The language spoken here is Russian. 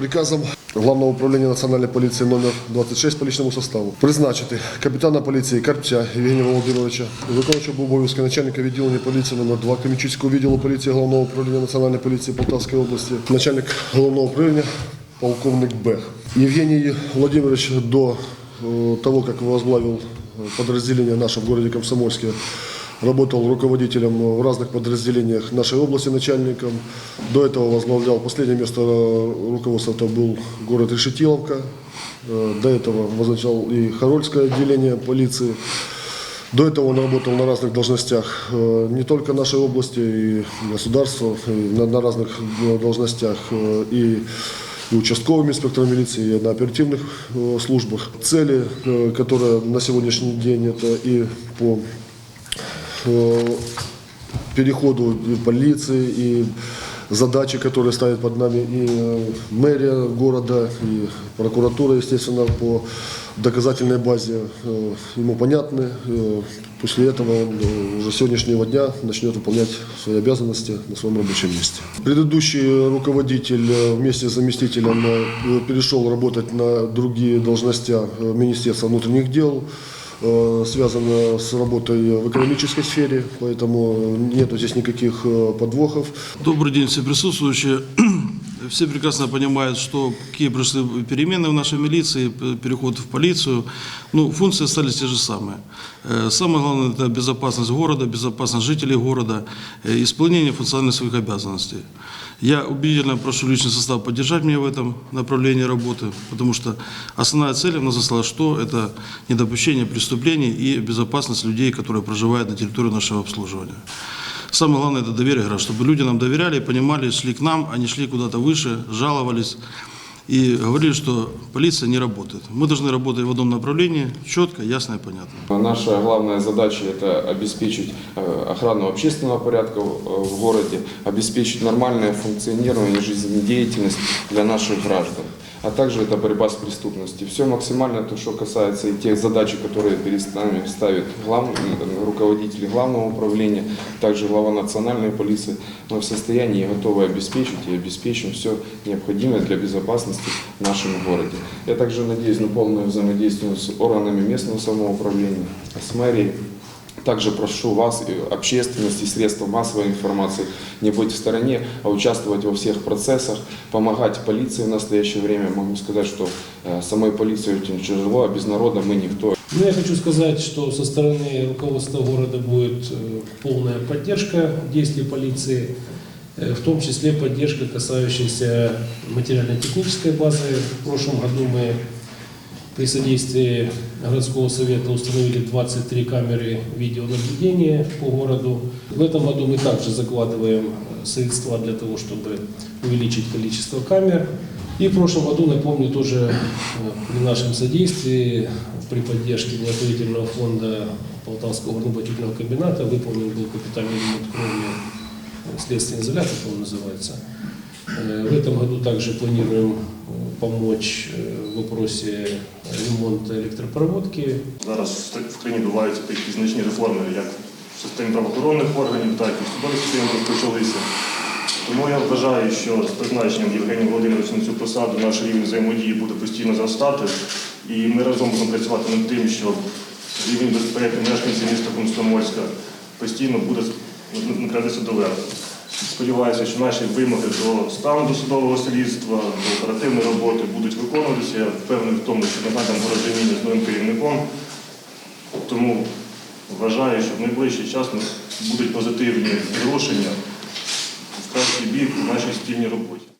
Приказом Главного управления национальной полиции номер 26 по личному составу призначити капітана поліції Карпця Євгенія Володимировича, виконуючого обов'язки начальника відділення поліції номер 2 Кремічицького відділу поліції Головного управління національної поліції Полтавської області, начальник головного управління полковник Бех. Евгений Владимирович до э, того, как возглавил э, подразделение наше в городе Комсомольске, работал руководителем в разных подразделениях нашей области начальником. До этого возглавлял последнее место э, руководства это был город Решетиловка. Э, До этого возглавлял и Харольское отделение полиции. До этого он работал на разных должностях, э, не только нашей области, и государства, и на, разных должностях, и, и участковым инспектором милиции, и на оперативных службах. Цели, которые на сегодняшний день это и по переходу и полиции, и задачи, которые ставят под нами и э, мэрия города, и прокуратура, естественно, по доказательной базе э, ему понятны. Э, После этого он э, уже с сегодняшнего дня начнет выполнять свои обязанности на своем рабочем месте. Предыдущий руководитель э, вместе с заместителем э, перешел работать на другие должности э, Министерства внутренних дел э, связано с работой в экономической сфере, поэтому нету здесь никаких э, подвохов. Добрый день, все присутствующие. Все прекрасно понимают, что какие пришли перемены в нашей милиции, переход в полицию. Ну, функции остались те же самые. Э, Самое главное – это безопасность города, безопасность жителей города, э, исполнение функциональных своих обязанностей. Я убедительно прошу личный состав поддержать меня в этом направлении работы, потому что основная цель у нас осталась что? Это недопущение преступлений и безопасность людей, которые проживают на территории нашего обслуживания. Самое главное – это доверие граждан, чтобы люди нам доверяли, понимали, шли к нам, не шли куда-то выше, жаловались и говорили, что полиция не работает. Мы должны работать в одном направлении, четко, ясно и понятно. Наша главная задача – это обеспечить э, охрану общественного порядка в в городе, обеспечить нормальное функционирование, жизнедеятельность для наших граждан. А также это борьба с преступностью. Все максимально то, что касается и тех задач, которые перед нами ставит главный, руководители главного управления, также глава национальной полиции. Мы в состоянии и готовы обеспечить и обеспечим все необходимое для безопасности в нашем городе. Я также надеюсь на полное взаимодействие с органами местного самоуправления, с мэрией. Также прошу вас, и общественность и средства массовой информации не быть в стороне, а участвовать во всех процессах, помогать полиции в настоящее время. Могу сказать, что э, самой полиции очень тяжело, а без народа мы никто. Ну, я хочу сказать, что со стороны руководства города будет э, полная поддержка действий полиции, э, в том числе поддержка, касающаяся материально-технической базы. В прошлом году мы при содействии городского совета установили 23 камеры видеонаблюдения по городу. В этом году мы также закладываем э, средства для того, чтобы увеличить количество камер. И в прошлом году, напомню, тоже э, при нашем содействии, при поддержке благотворительного фонда Полтавского горнобатительного комбината выполнен был капитальный ремонт кровли э, следственный изолятор, по-моему, называется. Э, В этом году также планируем э, помочь э, в вопросе ремонта электропроводки. Зараз в країні відбуваються такі значні реформи, як в системі правоохоронних органів, так і в судовій системі розпочалися. Тому я вважаю, що з призначенням Євгенія Володимировича на цю посаду наш рівень взаємодії буде постійно зростати, і ми разом будемо працювати над тим, щоб рівень безпеки мешканців міста Комсомольська постійно буде накрадатися до верху. Сподіваюся, що наші вимоги до стану досудового слідства, до оперативної роботи будуть виконуватися. Я впевнений в тому, що ми знайдемо порозуміння з новим керівником. Тому вважаю, що в найближчий час будуть позитивні зрушення в кращий бік у нашій спільній роботі.